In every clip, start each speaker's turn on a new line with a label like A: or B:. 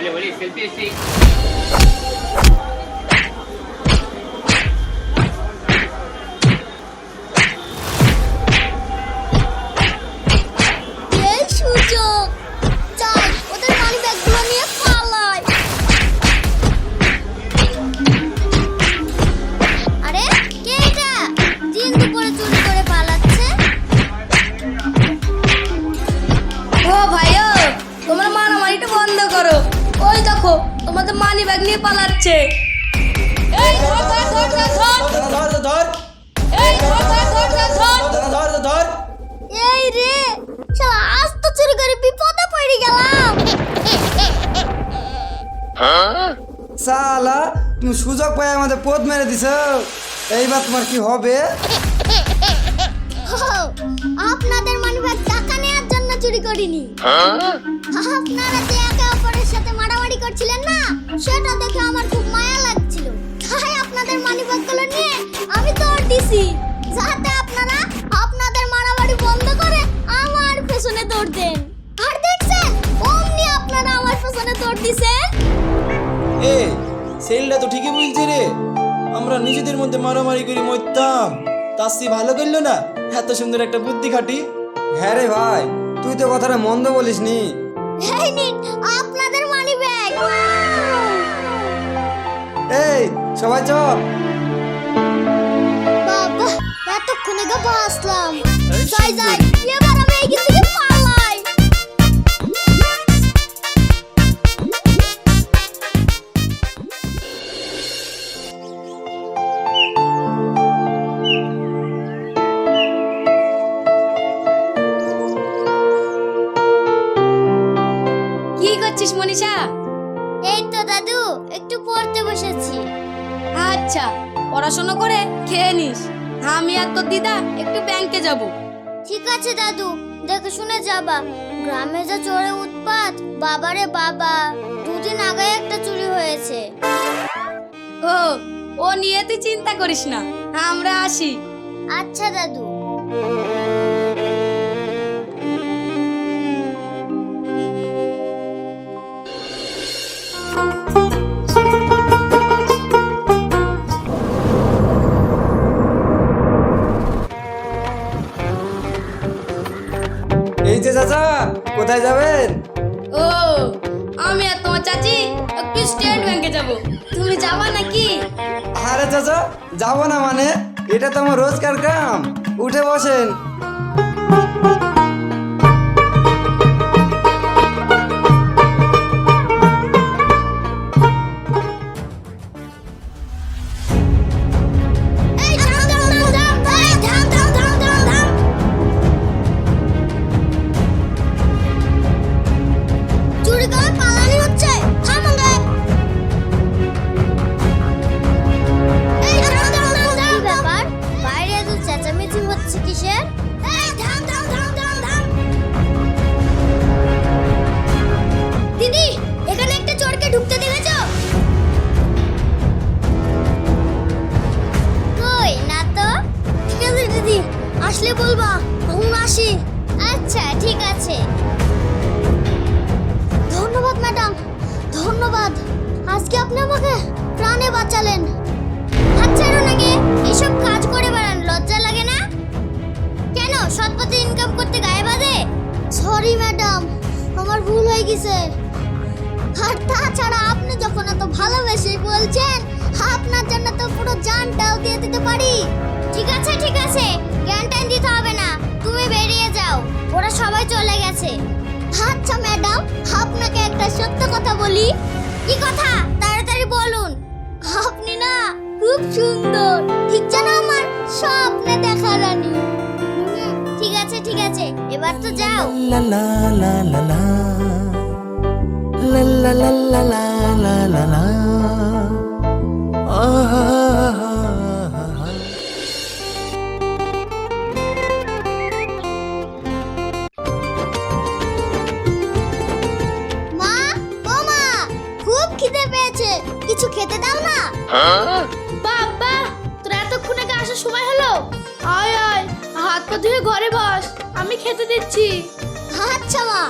A: volevo lì il
B: PC তুমি সুযোগ পাই আমাদের পথ মেরে দিছ। এইবার তোমার কি হবে?
A: আপনাদের মানি ব্যাগ টাকা নেওয়ার জন্য চুরি করিনি। আপনারা যে একে অপরের সাথে মারামারি করছিলেন না সেটা দেখে আমার খুব মায়া লাগছিল। তাই আপনাদের মানি ব্যাগগুলো নিয়ে আমি দৌড় দিছি যাতে আপনারা আপনাদের মারামারি বন্ধ করে আমার পেছনে দৌড় দেন। আর দেখছেন অমনি আপনারা আমার পেছনে দৌড় দিছেন
B: এ সেলটা তো ঠিকই বলছে রে। আমরা নিজেদের মধ্যে মারামারি করি মরতাম। তার চেয়ে ভালো করল না? এত সুন্দর একটা বুদ্ধি খাটি। হ্যাঁ রে ভাই তুই তো কথাটা মন্দ বলিস নি
A: এই আপনাদের মানি ব্যাগ।
B: এই সবাই চল।
A: বাবা এতক্ষণে গা বাসলাম যাই যাই
C: কি করছিস মনীষা?
A: এই তো দাদু একটু পড়তে বসেছি।
C: আচ্ছা পড়াশোনা করে খেয়ে নিস। আমি আর তোর দিদা একটু ব্যাংকে যাব।
A: ঠিক আছে দাদু দেখে শুনে যাবা। গ্রামে যা চোরে উৎপাত বাবারে বাবা দুদিন আগে একটা চুরি হয়েছে।
C: ও ও নিয়ে তুই চিন্তা করিস না। আমরা আসি।
A: আচ্ছা দাদু।
B: এই চাচা? কোথায় যাবেন?
C: ও আমি আর তোমার চাচি একটু স্টেট ব্যাংকে যাব। তুমি যাবা নাকি?
B: আরে চাচা যাব না মানে? এটা তো আমার রোজকার কাম উঠে বসেন।
A: আসলে বলবা এখন আসি। আচ্ছা ঠিক আছে। ধন্যবাদ ম্যাডাম। ধন্যবাদ। আজকে আপনি আমাকে প্রাণে বাঁচালেন। আচ্ছা রোনাকে এসব কাজ করে বেড়ান লজ্জা লাগে না? কেন? সৎ পথে ইনকাম করতে গায়ে বাঁধে সরি ম্যাডাম। আমার ভুল হয়ে গেছে। আর তাছাড়া আপনি যখন এত ভালোবেসে বলছেন আপনার জন্য তো পুরো জানটাও দিয়ে দিতে পারি। ঠিক আছে ঠিক আছে। টাইম দিতে হবে না। তুমি বেরিয়ে যাও। ওরা সবাই চলে গেছে। আচ্ছা ম্যাডাম, আপনাকে একটা সত্য কথা বলি। কি কথা? তাড়াতাড়ি বলুন। আপনি না খুব সুন্দর। ঠিক যেন আমার স্বপ্নে দেখা রানী। ঠিক আছে ঠিক আছে। এবার তো যাও।
D: la la la la la la la la la la la la
C: আমি খেতে দিচ্ছি।
A: আচ্ছা মা।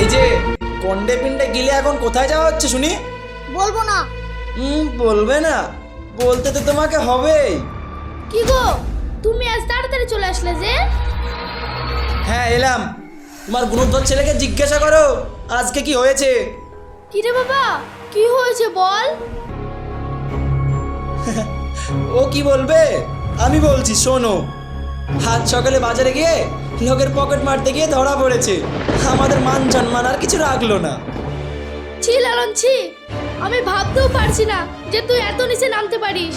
B: এই যে কন্ডে পিন্ডে গিলে এখন কোথায় যাওয়া হচ্ছে শুনি?
A: বলব না।
B: হুম বলবে না। বলতে তো তোমাকে হবেই।
C: কি গো? তুমি আজ তাড়াতাড়ি চলে আসলে যে?
B: হ্যাঁ এলাম। তোমার গুণধর ছেলেকে জিজ্ঞাসা করো। আজকে কি হয়েছে?
C: কি রে বাবা? কি হয়েছে বল?
B: ও কি বলবে? আমি বলছি শোনো। হাত সকালে বাজারে গিয়ে লোকের পকেট মারতে গিয়ে ধরা পড়েছে। আমাদের মান সম্মান আর কিছু রাখল না।
C: ছি লালন ছি। আমি ভাবতেও পারছি না যে তুই এত নিচে নামতে পারিস।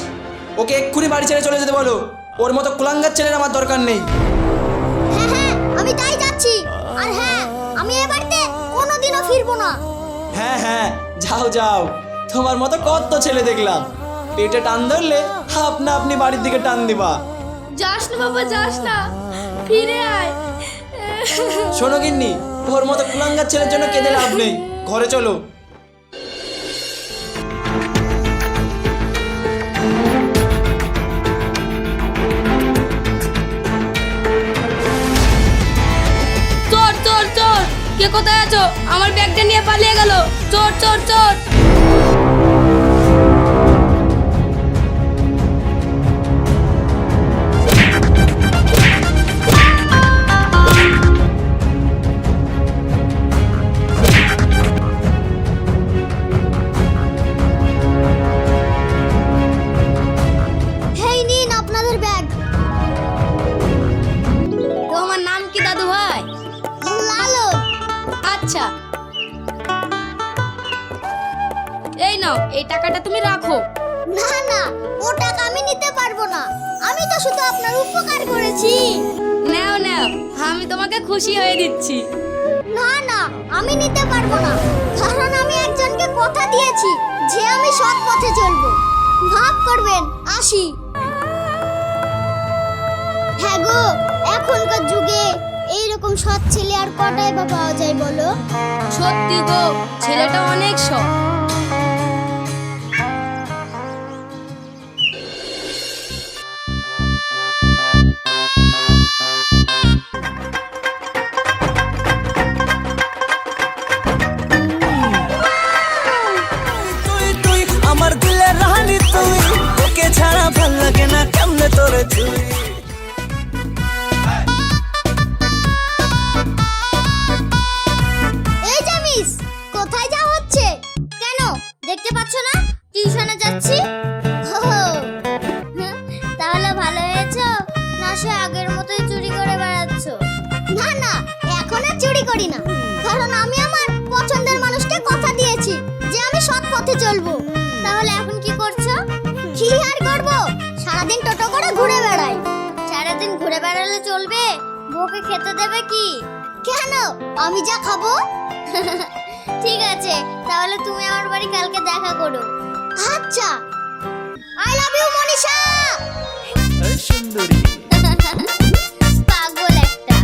B: ওকে এক্ষুনি বাড়ি ছেড়ে চলে যেতে বলো। ওর মতো কুলাঙ্গার ছেলের আমার দরকার নেই।
A: হ্যাঁ হ্যাঁ আমি তাই যাচ্ছি। আর হ্যাঁ আমি এ বাড়িতে কোনোদিনও ফিরবো না।
B: হ্যাঁ হ্যাঁ যাও যাও। তোমার মতো কত ছেলে দেখলাম। পেটে টান ধরলে আপনা আপনি বাড়ির দিকে টান দিবা।
C: যাস না বাবা যাস না। ফিরে আয়।
B: শোনো গিন্নি ওর মতো কুলাঙ্গার ছেলের জন্য কেঁদে লাভ নেই। ঘরে চলো।
C: ব্যাগটা নিয়ে পালিয়ে গেল। চোর চোর চোর। নাও এই টাকাটা তুমি রাখো।
A: না না ও টাকা আমি নিতে পারব না। আমি তো শুধু আপনার উপকার করেছি।
C: নাও নাও আমি তোমাকে খুশি হয়ে দিচ্ছি।
A: না না আমি নিতে পারব না। কারণ আমি একজনকে কথা দিয়েছি যে আমি সৎ পথে চলবো। মাফ করবেন আসি। হ্যাঁ গো এখনকার যুগে এইরকম সৎ ছেলে আর কটাই বা পাওয়া যায় বলো?
C: সত্যি গো ছেলেটা অনেক সৎ।
A: যাচ্ছি। তাহলে ভালো হয়েছো? না, সে আগের মতোই চুরি করে বেড়াচ্ছ। না না, এখন আর চুরি করি না। কারণ আমি আমার পছন্দের মানুষকে কথা দিয়েছি যে আমি সৎ পথে চলবো। তাহলে এখন কি করছ? কি আর করব? সারাদিন টোটো করে ঘুরে বেড়াই। সারাদিন ঘুরে বেড়ালে চলবে? বউকে খেতে দেবে কি? কেন? আমি যা খাব? ঠিক আছে, তাহলে তুমি আমার বাড়ি কালকে দেখা করো। আচ্ছা। I love you Manisha.
D: এই সুন্দরী।
A: পাগল একটা।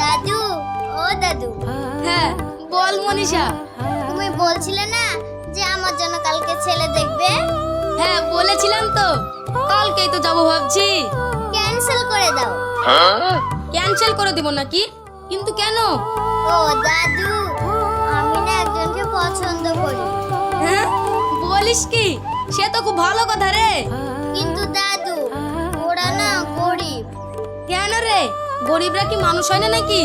A: দাদু ও দাদু।
C: হ্যাঁ বল মনীষা।
A: তুমি বলছিলে না যে আমার জন্য কালকে ছেলে দেখবে?
C: হ্যাঁ বলেছিলাম তো। কালকেই তো যাব ভাবছি।
A: ক্যান্সেল করে দাও।
C: ক্যান্সেল করে দিব নাকি? কিন্তু কেন?
A: ও দাদু আমি না একজনকে পছন্দ করি।
C: হ্যাঁ? বলিস কি? সে তো খুব ভালো কথা রে।
A: কিন্তু দাদু ওরা না গরিব।
C: কেন রে? গরিবরা কি মানুষ হয় না নাকি?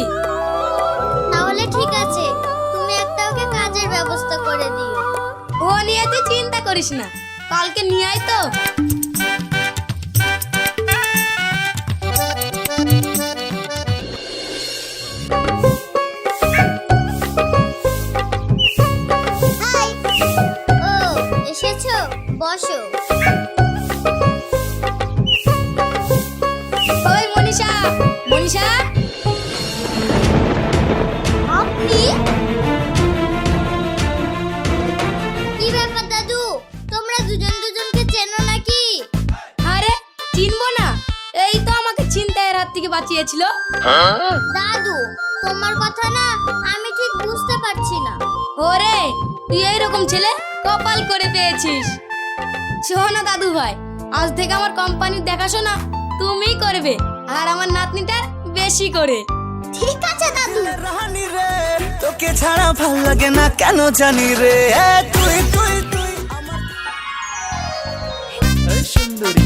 A: তাহলে ঠিক আছে তুমি একটা ওকে কাজের ব্যবস্থা করে দিও।
C: ও নিয়ে তুই চিন্তা করিস না। কালকে নিয়ে আয় তো। বাঁচিয়েছিল?
A: দাদু তোমার কথা না আমি ঠিক বুঝতে পারছি না।
C: ওরে তুই এইরকম ছেলে কপাল করে পেয়েছিস। শোনো দাদু ভাই আজ থেকে আমার কোম্পানির দেখাশোনা তুমিই করবে আর আমার নাতনিটার বেশি করে।
A: ঠিক আছে দাদু।
D: রানী রে তোকে ছাড়া ভালো লাগে না কেন জানি রে? তুই তুই তুই আমার এই সুন্দরী।